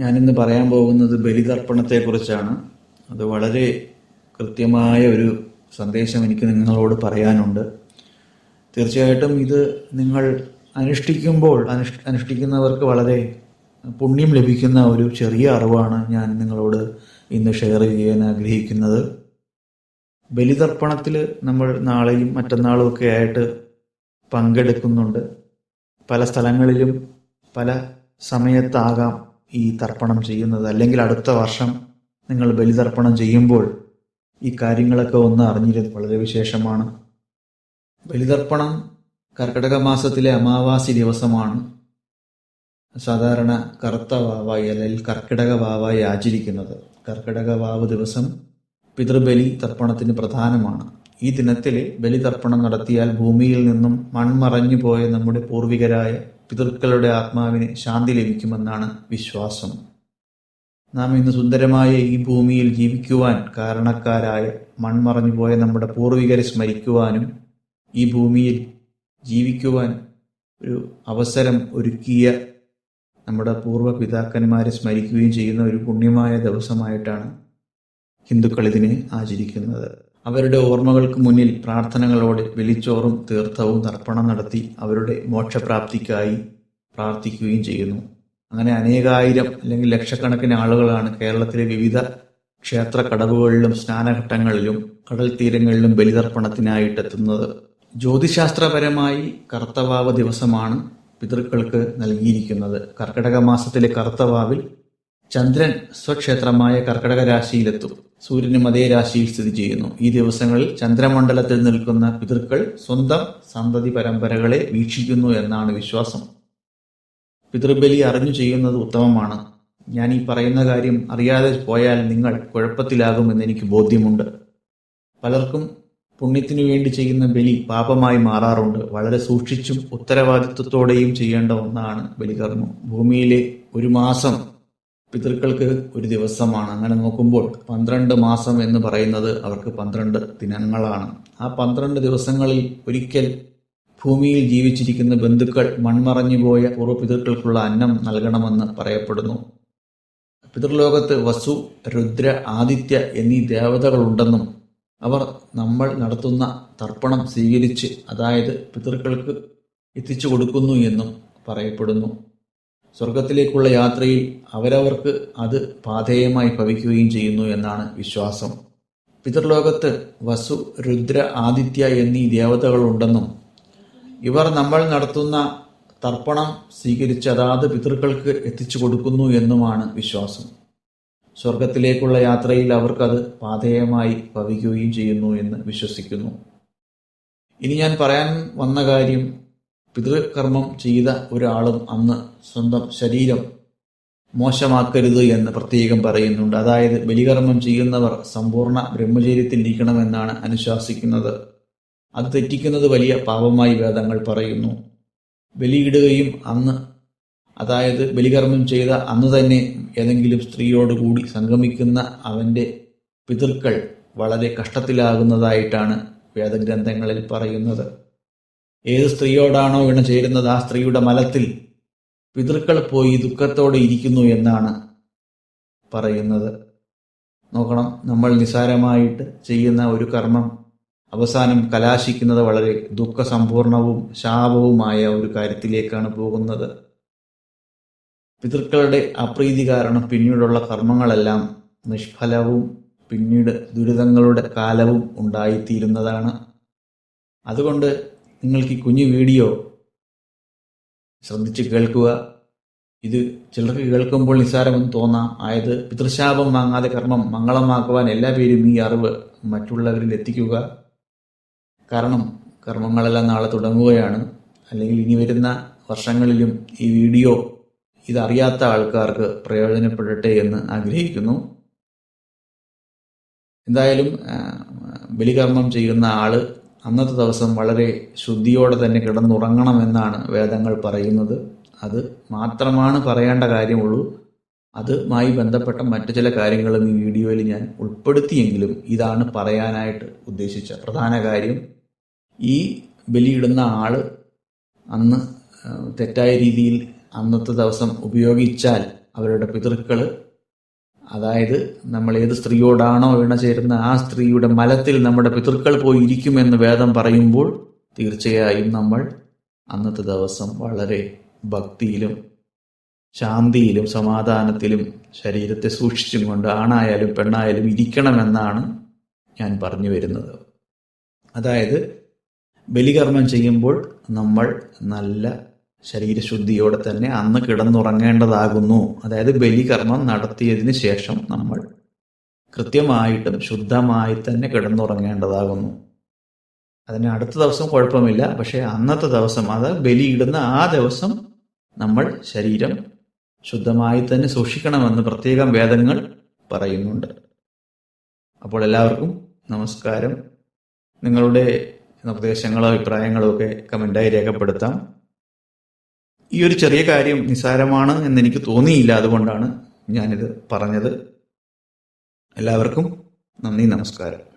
ഞാനിന്ന് പറയാൻ പോകുന്നത് ബലിതർപ്പണത്തെക്കുറിച്ചാണ്. അത് വളരെ കൃത്യമായ ഒരു സന്ദേശം എനിക്ക് നിങ്ങളോട് പറയാനുണ്ട്. തീർച്ചയായിട്ടും ഇത് നിങ്ങൾ അനുഷ്ഠിക്കുമ്പോൾ അനുഷ് അനുഷ്ഠിക്കുന്നവർക്ക് വളരെ പുണ്യം ലഭിക്കുന്ന ഒരു ചെറിയ അറിവാണ് ഞാൻ നിങ്ങളോട് ഇന്ന് ഷെയർ ചെയ്യാൻ ആഗ്രഹിക്കുന്നത്. ബലിതർപ്പണത്തിൽ നമ്മൾ നാളെയും മറ്റന്നാളും ഒക്കെ ആയിട്ട് പങ്കെടുക്കുന്നുണ്ട്. പല സ്ഥലങ്ങളിലും പല സമയത്താകാം. ഈ തർപ്പണം ചെയ്യുന്നത് അല്ലെങ്കിൽ അടുത്ത വർഷം നിങ്ങൾ ബലിതർപ്പണം ചെയ്യുമ്പോൾ ഈ കാര്യങ്ങളൊക്കെ ഒന്ന് അറിഞ്ഞിരുന്നത് വളരെ വിശേഷമാണ്. ബലിതർപ്പണം കർക്കിടക മാസത്തിലെ അമാവാസി ദിവസമാണ്. സാധാരണ കറുത്ത വാവായി അല്ലെങ്കിൽ കർക്കിടക വാവായി ആചരിക്കുന്നത്. കർക്കിടക വാവ് ദിവസം പിതൃബലി തർപ്പണത്തിന് പ്രധാനമാണ്. ഈ ദിനത്തിൽ ബലിതർപ്പണം നടത്തിയാൽ ഭൂമിയിൽ നിന്നും മൺമറഞ്ഞു പോയ നമ്മുടെ പൂർവികരായ പിതൃക്കളുടെ ആത്മാവിന് ശാന്തി ലഭിക്കുമെന്നാണ് വിശ്വാസം. നാം ഇന്ന് സുന്ദരമായ ഈ ഭൂമിയിൽ ജീവിക്കുവാൻ കാരണക്കാരായ മൺമറഞ്ഞുപോയ നമ്മുടെ പൂർവികരെ സ്മരിക്കുവാനും ഈ ഭൂമിയിൽ ജീവിക്കുവാൻ ഒരു അവസരം ഒരുക്കിയ നമ്മുടെ പൂർവ പിതാക്കന്മാരെ സ്മരിക്കുകയും ചെയ്യുന്ന ഒരു പുണ്യമായ ദിവസമായിട്ടാണ് ഹിന്ദുക്കൾ ഇതിനെ ആചരിക്കുന്നത്. അവരുടെ ഓർമ്മകൾക്ക് മുന്നിൽ പ്രാർത്ഥനകളോടെ വെളിച്ചോറും തീർത്ഥവും തർപ്പണം നടത്തി അവരുടെ മോക്ഷപ്രാപ്തിക്കായി പ്രാർത്ഥിക്കുകയും ചെയ്യുന്നു. അങ്ങനെ അനേകായിരം അല്ലെങ്കിൽ ലക്ഷക്കണക്കിന് ആളുകളാണ് കേരളത്തിലെ വിവിധ ക്ഷേത്ര കടവുകളിലും സ്നാനഘട്ടങ്ങളിലും കടൽ തീരങ്ങളിലും ബലിതർപ്പണത്തിനായിട്ട് എത്തുന്നത്. ജ്യോതിശാസ്ത്രപരമായി കർത്തവാവ് ദിവസമാണ് പിതൃക്കൾക്ക് നൽകിയിരിക്കുന്നത്. കർക്കിടക മാസത്തിലെ കർത്തവാവിൽ ചന്ദ്രൻ സ്വക്ഷേത്രമായ കർക്കിടക രാശിയിലെത്തും. സൂര്യനും അതേ രാശിയിൽ സ്ഥിതി ചെയ്യുന്നു. ഈ ദിവസങ്ങളിൽ ചന്ദ്രമണ്ഡലത്തിൽ നിൽക്കുന്ന പിതൃക്കൾ സ്വന്തം സന്തതി പരമ്പരകളെ വീക്ഷിക്കുന്നു എന്നാണ് വിശ്വാസം. പിതൃബലി അറിഞ്ഞു ചെയ്യുന്നത് ഉത്തമമാണ്. ഞാൻ ഈ പറയുന്ന കാര്യം അറിയാതെ പോയാൽ നിങ്ങൾ കുഴപ്പത്തിലാകുമെന്ന് എനിക്ക് ബോധ്യമുണ്ട്. പലർക്കും പുണ്യത്തിനു വേണ്ടി ചെയ്യുന്ന ബലി പാപമായി മാറാറുണ്ട്. വളരെ സൂക്ഷിച്ചും ഉത്തരവാദിത്വത്തോടെയും ചെയ്യേണ്ട ഒന്നാണ് ബലികർമ്മം. ഭൂമിയിലെ ഒരു മാസം പിതൃക്കൾക്ക് ഒരു ദിവസമാണ്. അങ്ങനെ നോക്കുമ്പോൾ പന്ത്രണ്ട് മാസം എന്ന് പറയുന്നത് അവർക്ക് പന്ത്രണ്ട് ദിനങ്ങളാണ്. ആ പന്ത്രണ്ട് ദിവസങ്ങളിൽ ഒരിക്കൽ ഭൂമിയിൽ ജീവിച്ചിരിക്കുന്ന ബന്ധുക്കൾ മൺമറഞ്ഞു പോയ പൂർവപിതൃക്കൾക്കുള്ള അന്നം നൽകണമെന്ന് പറയപ്പെടുന്നു. പിതൃലോകത്ത് വസു രുദ്ര ആദിത്യ എന്നീ ദേവതകളുണ്ടെന്നും അവർ നമ്മൾ നടത്തുന്ന തർപ്പണം സ്വീകരിച്ച് അതായത് പിതൃക്കൾക്ക് എത്തിച്ചു കൊടുക്കുന്നു എന്നും പറയപ്പെടുന്നു. സ്വർഗത്തിലേക്കുള്ള യാത്രയിൽ അവരവർക്ക് അത് പാധേയമായി ഭവിക്കുകയും ചെയ്യുന്നു എന്നാണ് വിശ്വാസം. പിതൃലോകത്ത് വസു രുദ്ര ആദിത്യ എന്നീ ദേവതകളുണ്ടെന്നും ഇവർ നമ്മൾ നടത്തുന്ന തർപ്പണം സ്വീകരിച്ച് അതാത് പിതൃക്കൾക്ക് എത്തിച്ചു കൊടുക്കുന്നു എന്നുമാണ് വിശ്വാസം. സ്വർഗത്തിലേക്കുള്ള യാത്രയിൽ അവർക്കത് പാതേയമായി ഭവിക്കുകയും ചെയ്യുന്നു എന്ന് വിശ്വസിക്കുന്നു. ഇനി ഞാൻ പറയാൻ വന്ന കാര്യം പിതൃകർമ്മം ചെയ്ത ഒരാളും അന്ന് സ്വന്തം ശരീരം മോശമാക്കരുത് എന്ന് പ്രത്യേകം പറയുന്നുണ്ട്. അതായത് ബലികർമ്മം ചെയ്യുന്നവർ സമ്പൂർണ ബ്രഹ്മചര്യത്തിലിരിക്കണമെന്നാണ് അനുശാസിക്കുന്നത്. അത് തെറ്റിക്കുന്നത് വലിയ പാപമായി വേദങ്ങൾ പറയുന്നു. ബലിയിടുകയും അന്ന് അതായത് ബലികർമ്മം ചെയ്ത അന്ന് തന്നെ ഏതെങ്കിലും സ്ത്രീയോടുകൂടി സംഗമിക്കുന്ന അവന്റെ പിതൃക്കൾ വളരെ കഷ്ടത്തിലാകുന്നതായിട്ടാണ് വേദഗ്രന്ഥങ്ങളിൽ പറയുന്നത്. ഏത് സ്ത്രീയോടാണോ ഇണ ചേരുന്നത് ആ സ്ത്രീയുടെ മലത്തിൽ പിതൃക്കൾ പോയി ദുഃഖത്തോടെ ഇരിക്കുന്നു എന്നാണ് പറയുന്നത്. നോക്കണം നമ്മൾ നിസാരമായിട്ട് ചെയ്യുന്ന ഒരു കർമ്മം അവസാനം കലാശിക്കുന്നത് വളരെ ദുഃഖസമ്പൂർണവും ശാപവുമായ ഒരു കാര്യത്തിലേക്കാണ് പോകുന്നത്. പിതൃക്കളുടെ അപ്രീതി കാരണം പിന്നീടുള്ള കർമ്മങ്ങളെല്ലാം നിഷ്ഫലവും പിന്നീട് ദുരിതങ്ങളുടെ കാലവും ഉണ്ടായിത്തീരുന്നതാണ്. അതുകൊണ്ട് നിങ്ങൾക്ക് ഈ കുഞ്ഞു വീഡിയോ ശ്രദ്ധിച്ച് കേൾക്കുക. ഇത് ചിലർക്ക് കേൾക്കുമ്പോൾ നിസ്സാരമെന്ന് തോന്നാം. ആയത് പിതൃശാപം വാങ്ങാതെ കർമ്മം മംഗളമാക്കുവാൻ എല്ലാ പേരും ഈ അറിവ് മറ്റുള്ളവരിൽ എത്തിക്കുക. കാരണം കർമ്മങ്ങളെല്ലാം നാളെ തുടങ്ങുകയാണ്. അല്ലെങ്കിൽ ഇനി വരുന്ന വർഷങ്ങളിലും ഈ വീഡിയോ ഇതറിയാത്ത ആൾക്കാർക്ക് പ്രയോജനപ്പെടട്ടെ എന്ന് ആഗ്രഹിക്കുന്നു. എന്തായാലും ബലികർമ്മം ചെയ്യുന്ന ആൾ അന്നത്തെ ദിവസം വളരെ ശുദ്ധിയോടെ തന്നെ കിടന്നുറങ്ങണമെന്നാണ് വേദങ്ങൾ പറയുന്നത്. അത് മാത്രമാണ് പറയേണ്ട കാര്യമുള്ളൂ. അതുമായി ബന്ധപ്പെട്ട മറ്റു ചില കാര്യങ്ങളും ഈ വീഡിയോയിൽ ഞാൻ ഉൾപ്പെടുത്തിയെങ്കിലും ഇതാണ് പറയാനായിട്ട് ഉദ്ദേശിച്ച പ്രധാന കാര്യം. ഈ ബലിയിടുന്ന ആൾ അന്ന് തെറ്റായ രീതിയിൽ അന്നത്തെ ദിവസം ഉപയോഗിച്ചാൽ അവരുടെ പിതൃക്കൾ അതായത് നമ്മൾ ഏത് സ്ത്രീയോടാണോ ഇണചേരുന്ന ആ സ്ത്രീയുടെ മലത്തിൽ നമ്മുടെ പിതൃക്കൾ പോയി ഇരിക്കുമെന്ന് വേദം പറയുമ്പോൾ തീർച്ചയായും നമ്മൾ അന്നത്തെ ദിവസം വളരെ ഭക്തിയിലും ശാന്തിയിലും സമാധാനത്തിലും ശരീരത്തെ സൂക്ഷിച്ചും കൊണ്ട് ആണായാലും പെണ്ണായാലും ഇരിക്കണമെന്നാണ് ഞാൻ പറഞ്ഞു വരുന്നത്. അതായത് ബലികർമ്മം ചെയ്യുമ്പോൾ നമ്മൾ നല്ല ശരീരശുദ്ധിയോടെ തന്നെ അന്ന് കിടന്നുറങ്ങേണ്ടതാകുന്നു. അതായത് ബലികർമ്മം നടത്തിയതിന് ശേഷം നമ്മൾ കൃത്യമായിട്ടും ശുദ്ധമായി തന്നെ കിടന്നുറങ്ങേണ്ടതാകുന്നു. അതിന് അടുത്ത ദിവസം കുഴപ്പമില്ല. പക്ഷേ അന്നത്തെ ദിവസം അത് ബലിയിടുന്ന ആ ദിവസം നമ്മൾ ശരീരം ശുദ്ധമായി തന്നെ സൂക്ഷിക്കണമെന്ന് പ്രത്യേകം വേദങ്ങൾ പറയുന്നുണ്ട്. അപ്പോൾ എല്ലാവർക്കും നമസ്കാരം. നിങ്ങളുടെ നിർദ്ദേശങ്ങളോ അഭിപ്രായങ്ങളോ ഒക്കെ കമന്റായി രേഖപ്പെടുത്താം. ഈ ഒരു ചെറിയ കാര്യം നിസ്സാരമാണ് എന്ന് എനിക്ക് തോന്നിയില്ല അതുകൊണ്ടാണ് ഞാനിത് പറഞ്ഞത്. എല്ലാവർക്കും നന്ദി നമസ്കാരം.